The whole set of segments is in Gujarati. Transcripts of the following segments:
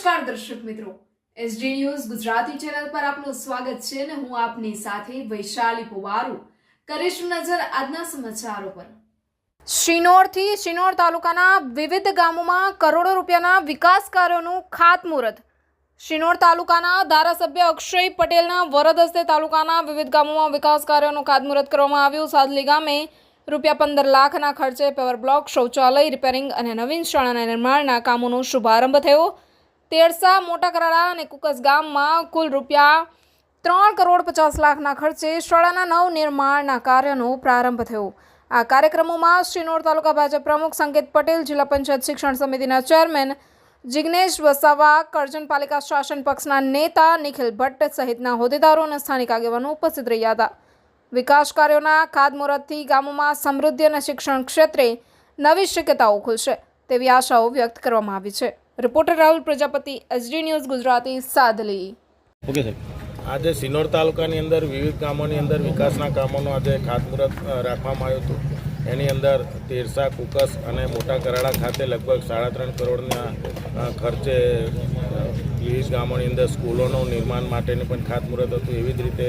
નમસ્કાર દર્શક મિત્રો. એસડી ન્યૂઝ ગુજરાતી ચેનલ પર આપનું સ્વાગત છે અને હું આપની સાથે વૈશાલી પુવારુ. કરીશું નજર આજના સમાચારો પર. શ્રીનોરથી શ્રીનોર તાલુકાના વિવિધ ગામોમાં કરોડો રૂપિયાના વિકાસ કાર્યોનું ખાતમુહૂર્ત. શ્રીનોર તાલુકાના ધારાસભ્ય અક્ષય પટેલના વરદ હસ્તે તાલુકાના વિવિધ ગામોમાં વિકાસ કાર્યોનું ખાતમુહૂર્ત કરવામાં આવ્યું. સાદલી ગામે રૂપિયા પંદર લાખના ખર્ચે પેવર બ્લોક શૌચાલય, રિપેરિંગ અને નવીન શાળાના નિર્માણના કામોનો શુભારંભ થયો. તેરસા મોટા કરાડા અને કુકસ ગામમાં કુલ રૂપિયા ત્રણ કરોડ પચાસ લાખના ખર્ચે શાળાના નવ નિર્માણના કાર્યનો પ્રારંભ થયો. આ કાર્યક્રમોમાં શ્રીનોર તાલુકા ભાજપ પ્રમુખ સંકેત પટેલ, જિલ્લા પંચાયત શિક્ષણ સમિતિના ચેરમેન જિગ્નેશ વસાવા, કરજણ પાલિકા શાસન પક્ષના નેતા નિખિલ ભટ્ટ સહિતના હોદ્દેદારો અને સ્થાનિક આગેવાનો ઉપસ્થિત રહ્યા હતા. વિકાસ કાર્યોના ખાદમુહૂર્તથી ગામોમાં સમૃદ્ધિ અને શિક્ષણ ક્ષેત્રે નવી શક્યતાઓ ખુલશે તેવી આશાઓ વ્યક્ત કરવામાં આવી છે. Reporter Rahul Prajapati SD News Gujarati Sadhli. Okay સાહેબ. આજે સિનોર તાલુકાની અંદર વિવિધ ગામોની અંદર વિકાસના કામોનું આજે ખાતમુહૂર્ત રાખવામાં આવ્યું હતું. એની અંદર તેરસા કુકસ અને મોટા કરાડા ખાતે લગભગ સાડા ત્રણ કરોડના ખર્ચે વિવિધ ગામોની અંદર સ્કૂલોનું નિર્માણ માટેનું પણ ખાતમુહૂર્ત હતું. એવી જ રીતે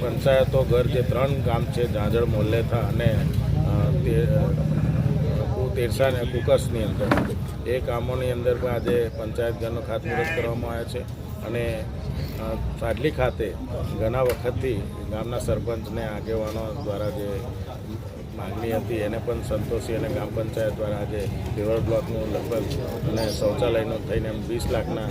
પંચાયતો ઘર જે ત્રણ ગામ છે ઝાંઝળ મોલ્લેથા અને તેરસા અને કુકસની અંદર. એ કામોની અંદર પણ આજે પંચાયત ઘરનો ખાતમુહૂર્ત કરવામાં આવ્યો છે અને સાડલી ખાતે ઘણા વખતથી ગામના સરપંચને આગેવાનો દ્વારા જે માગણી હતી, એને પણ સંતોષી અને ગ્રામ પંચાયત દ્વારા આજે રિવર બ્લોકનું લગભગ અને શૌચાલયનું થઈને એમ વીસ લાખના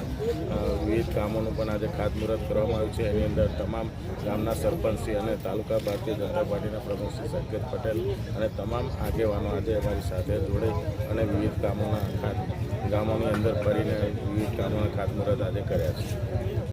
વિવિધ કામોનું પણ આજે ખાતમુહૂર્ત કરવામાં આવ્યું છે. એની અંદર તમામ ગામના સરપંચશ્રી અને તાલુકા ભારતીય જનતા પાર્ટીના પ્રમુખ શ્રી સંકેત પટેલ અને તમામ આગેવાનો આજે અમારી સાથે જોડે અને વિવિધ કામોના ગામોની અંદર ફરીને વિવિધ કામોના ખાતમુહૂર્ત આજે કર્યા છે.